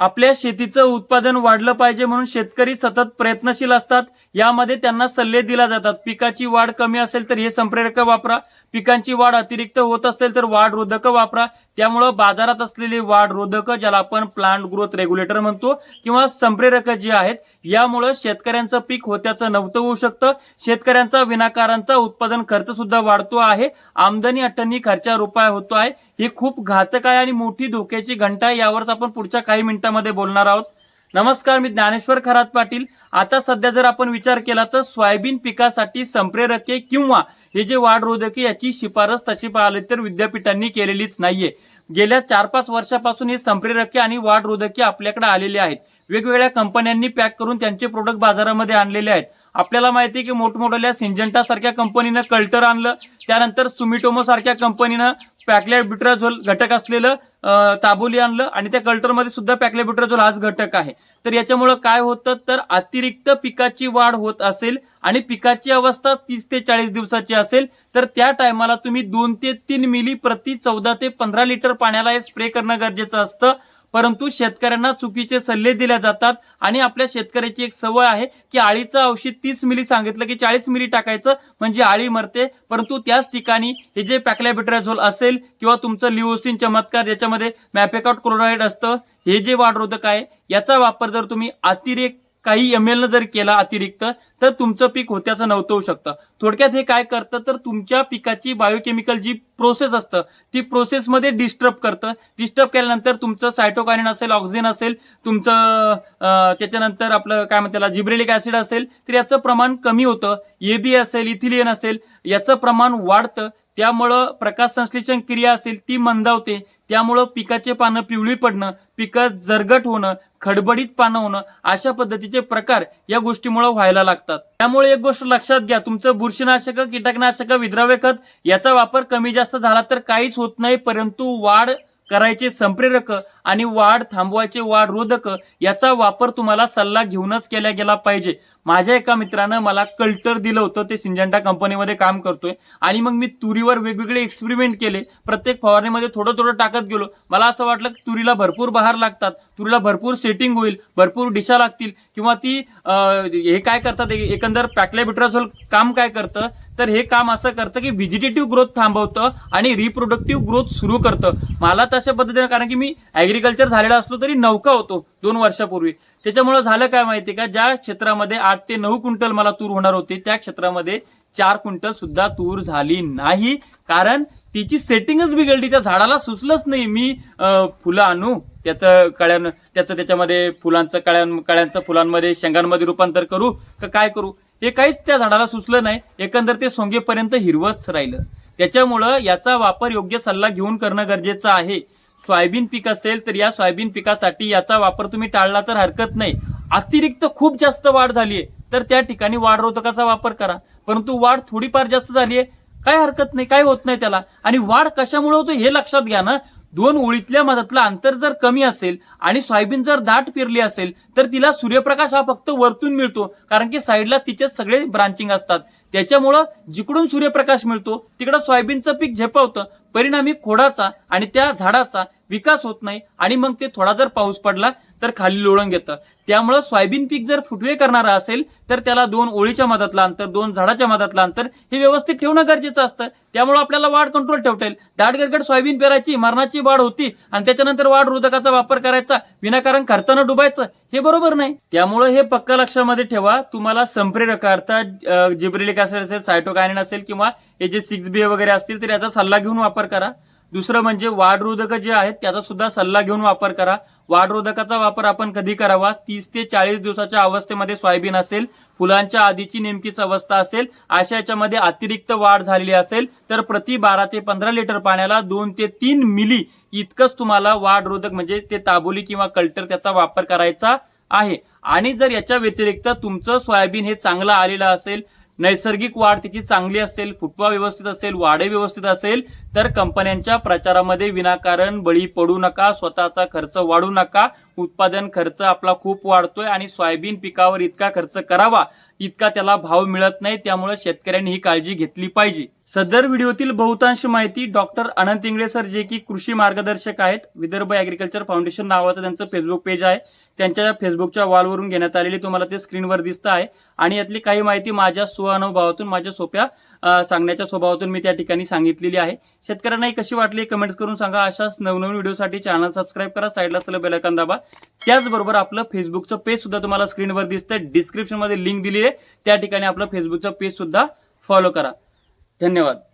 आपल्या शेतीचं उत्पादन वाढलं पाहिजे म्हणून शेतकरी सतत प्रयत्नशील असतात. यामध्ये त्यांना सल्ले दिला जातात. पिकाची वाढ कमी असेल तर हे संप्रेरक वापरा. पिकांची वाढ अतिरिक्त होत असेल तर वाढ रोधक वापरा. त्यामुळं बाजारात असलेली वाढ रोधक ज्याला आपण प्लांट ग्रोथ रेग्युलेटर म्हणतो किंवा संप्रेरक जी आहेत यामुळं शेतकऱ्यांचं पीक होत्याचं नव्हतं होऊ शकतं. शेतकऱ्यांचा विनाकारांचा उत्पादन खर्च सुद्धा वाढतो आहे. आमदनी अठ्ठनी खर्चा उपाय होतो आहे. ही खूप घातक आहे आणि मोठी धोक्याची घंटा आहे. यावरच आपण पुढच्या काही मिनिटांमध्ये बोलणार आहोत. नमस्कार मी ज्ञानेश्वर खरात पाटील. आता सध्या जर आपण विचार केला तर सोयाबीन पिकासाठी संप्रेरके किंवा हे जे वाढ रोधके याची शिफारस तशी पाहिली तर विद्यापीठांनी केलेलीच नाहीये. गेल्या चार पाच वर्षापासून हे संप्रेरके आणि वाढ रोधके आपल्याकडे आलेले आहेत. वेगवेगळ्या कंपन्यांनी पॅक करून त्यांचे प्रोडक्ट बाजारामध्ये आणलेले आहेत. आपल्याला माहिती आहे की मोठमोठ्या सिंजंटा सारख्या कंपनीनं कल्टर आणलं. त्यानंतर सुमिटोमो सारख्या कंपनीनं पॅकलेट घटक असलेलं ताबोली आणलं आणि त्या कल्टरमध्ये सुद्धा पॅकलेट ब्युट्राझोल हाच घटक आहे. तर याच्यामुळं काय होतं? तर अतिरिक्त पिकाची वाढ होत असेल आणि पिकाची अवस्था तीस ते चाळीस दिवसाची असेल तर त्या टायमाला तुम्ही दोन ते तीन मिली प्रति चौदा ते पंधरा लिटर पाण्याला हे स्प्रे करणं गरजेचं असतं. परंतु शेतकऱ्यांना चुकीचे सल्ले दिले जातात आणि आपल्या शेतकऱ्याची एक सवय आहे की आळीचं औषध तीस मिली सांगितलं की चाळीस मिली टाकायचं म्हणजे आळी मरते. परंतु त्याच ठिकाणी हे जे पॅक्लॅबिट्राझोल असेल किंवा तुमचं लिओसिन चमत्कार ज्याच्यामध्ये मॅपेकॉट क्लोराईड असतं हे जे वाढरोधक आहे याचा वापर जर तुम्ही अतिरेक काही एम एल जर केला अतिरिक्त तर तुमचं पीक होत्याचं नव्हतं होऊ शकतं. थोडक्यात हे काय करतं तर तुमच्या पिकाची बायोकेमिकल जी प्रोसेस असतं ती प्रोसेसमध्ये डिस्टर्ब करतं. डिस्टर्ब केल्यानंतर तुमचं सायटोकायनिन असेल ऑक्सिजन असेल तुमचं त्याच्यानंतर आपलं काय म्हणते जिब्रेलिक ऍसिड असेल तर याचं प्रमाण कमी होतं. एबी असेल इथिलियन असेल याचं प्रमाण वाढतं. त्यामुळं प्रकाश संश्लेषण क्रिया असेल ती मंदावते. त्यामुळं पिकाचे पानं पिवळी पडणं पिकं जरगट होणं खडबडीत पानं होणं अशा पद्धतीचे प्रकार या गोष्टीमुळे व्हायला लागतात. त्यामुळे एक गोष्ट लक्षात घ्या तुमचं बुरशीनाशक कीटकनाशक विद्राव्य खत याचा वापर कमी जास्त झाला तर काहीच होत नाही परंतु वाढ करायचे संप्रेरक आणि वाढ थांबवायचे वाढ रोधक याचा वापर तुम्हाला सल्ला घेऊनच केला गेला पाहिजे. माझ्या एका मित्रानं मला कल्टर दिलं होतं. ते सिंजंटा कंपनीमध्ये काम करतोय. आणि मग मी तुरीवर वेगवेगळे एक्सपेरिमेंट केले. प्रत्येक फवारणीमध्ये थोडं थोडं टाकत गेलो. मला असं वाटलं की तुरीला भरपूर बहार लागतात. तुरीला भरपूर सेटिंग होईल. भरपूर डिशा लागतील. किंवा ती हे काय करतात? एकंदर पॅक्लेबिट्राझोल काम काय करतं? तर हे काम असं करतं की व्हिजिटेटिव्ह ग्रोथ थांबवतं आणि रिप्रोडक्टिव्ह ग्रोथ सुरू करतं. मला तशा पद्धतीने कारण की मी ॲग्रिकल्चर झालेला असलो तरी नौका होतो. दोन वर्षापूर्वी. त्याच्यामुळे झालं काय माहिती का? ज्या क्षेत्रामध्ये आठ ते नऊ क्विंटल मला तूर होणार होती त्या क्षेत्रामध्ये चार क्विंटल सुद्धा तूर झाली नाही. कारण तिची सेटिंगच बिघडली. त्या झाडाला सुचलंच नाही. मी फुलं आणू त्याचं कळ्यान त्याचं त्याच्यामध्ये फुलांचं कळ्यां कळ्यांचं फुलांमध्ये शेंगांमध्ये रूपांतर करू का काय करू? हे काहीच त्या झाडाला सुचलं नाही. एकंदर ते सोंगेपर्यंत हिरवंच राहिलं. त्याच्यामुळं याचा वापर योग्य सल्ला घेऊन करणं गरजेचं आहे. सोयाबीन पीक असेल तर या सोयाबीन पिकासाठी याचा वापर तुम्ही टाळला तर हरकत नाही. अतिरिक्त खूप जास्त वाढ झालीये तर त्या ठिकाणी वाढ रोधकाचा वापर करा. परंतु वाढ थोडीफार जास्त झालीये काय हरकत नाही काय होत नाही त्याला. आणि वाढ कशामुळे होतो हे लक्षात घ्या ना. दोन ओळीतल्या मधातलं अंतर जर कमी असेल आणि सोयाबीन जर दाट पेरली असेल तर तिला सूर्यप्रकाश हा फक्त वरतून मिळतो कारण की साईडला तिचे सगळे ब्रांचिंग असतात. त्याच्यामुळं जिकडून सूर्यप्रकाश मिळतो तिकडं सोयाबीनचं पीक झेपावतं परिणामी खोडाचा आणि त्या झाडाचा विकास होत नाही आणि मग ते थोडा जर पाऊस पडला तर खाली लोळंग येतं त्यामुळं सोयाबीन पीक जर फुटवे करणारा असेल तर त्याला दोन ओळीच्या मधातलं अंतर दोन झाडाच्या मधातलं अंतर हे व्यवस्थित ठेवणं गरजेचं असतं. त्यामुळे आपल्याला वाढ कंट्रोल ठेवता येईल. दाट गरगड सोयाबीन पेराची मरणाची वाढ होती आणि त्याच्यानंतर वाढ रोधकाचा वापर करायचा विनाकारण खर्चानं डुबायचं हे बरोबर नाही. त्यामुळे हे पक्का लक्षामध्ये ठेवा. तुम्हाला संप्रेरक अर्थात जिब्रिलिक असेल सायटोकायनिन असेल किंवा हे जे सिक्स बी वगैरे असतील तर याचा सल्ला घेऊन वापर करा. दुसरं म्हणजे वाढरोधक जे आहेत त्याचा सुद्धा सल्ला घेऊन वापर करा. वाढरोधकाचा वापर आपण कधी करावा? तीस ते चाळीस दिवसाच्या अवस्थेमध्ये सोयाबीन असेल फुलांच्या आधीची नेमकीच अवस्था असेल अशा याच्यामध्ये अतिरिक्त वाढ झालेली असेल तर प्रति बारा ते पंधरा लिटर पाण्याला दोन ते तीन मिली इतकंच तुम्हाला वाढरोधक म्हणजे ते ताबोली किंवा कल्टर त्याचा वापर करायचा आहे. आणि जर याच्या व्यतिरिक्त तुमचं सोयाबीन हे चांगलं आलेलं असेल नैसर्गिक वाढ त्याची चांगली असेल फुटवा व्यवस्थित असेल वाढे व्यवस्थित असेल तर कंपन्यांच्या प्रचारामध्ये विनाकारण बळी पडू नका स्वतःचा खर्च वाढू नका उत्पादन खर्च आपला खूप वाढतोय आणि सोयाबीन पिकावर इतका खर्च करावा इतका त्याला भाव मिळत नाही त्यामुळे शेतकऱ्यांनी ही काळजी घेतली पाहिजे. सदर व्हिडिओतील बहुतांश माहिती डॉक्टर अनंत इंगळे सर जे की कृषी मार्गदर्शक आहेत विदर्भ ॲग्रिकल्चर फाउंडेशन नावाचं त्यांचं फेसबुक पेज आहे. त्यांच्या फेसबुकच्या वॉलवरून घेण्यात आलेली तुम्हाला ते स्क्रीनवर दिसत आहे. आणि यातली काही माहिती माझ्या स्वअनुभवातून माझ्या सोप्या सांगण्याच्या स्वभावातून मी त्या ठिकाणी सांगितलेली आहे. शेतकऱ्यांना ही कशी वाटली कमेंट्स करून सांगा. अशाच नवनवीन व्हिडिओसाठी चॅनल सबस्क्राईब करा. साईडला असलेलं बेलायकन दाबा. त्याचबरोबर आपलं फेसबुकचं पेज सुद्धा तुम्हाला स्क्रीनवर दिसतंय. डिस्क्रिप्शनमध्ये लिंक दिली आहे. त्या ठिकाणी आपलं फेसबुकचं पेज सुद्धा फॉलो करा. धन्यवाद.